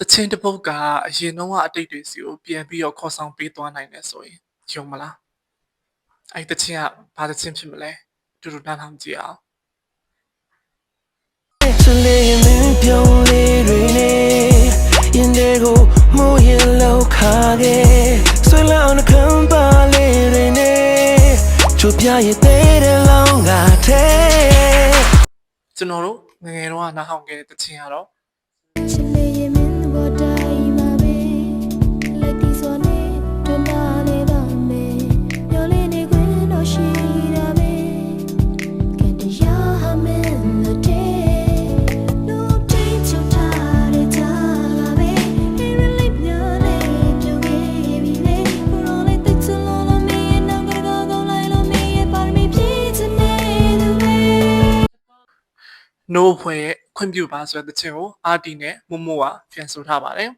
တချင်းတစ်ပုတ်ကအရင်တော့ကအတိတ်တွေစီကိုပြန်ပြီးတော့ခေါ်ဆောင်ပေးသွားနိုင်တယ်ဆိုရင်ယုံမလားအဲ့တချင်းကဘာတချင်းဖြစ်မလဲတူတူနားထောင်ကြည့်အောင်ချလေးမင်းပြုံးလေးတွေနဲ့ရင်တွေကိုမိုးရလောက်ခါခဲ့ဆွေးလောင်းနှခံပါလေးတွေနဲ့ချိုပြရဲ့တဲ့တဲ့လောင်းကတဲ့ကျွန်တော်တို့ငယ်ငယ်တော့ကနားထောင်ခဲ့တဲ့တချင်းကတော့ no ဖွဲ့ရဲ့ခွင့်ပြုပါဆိုတဲ့တခြင်းကိုအာတီနဲ့မမို့ကပြန်ဆိုထားပါတယ်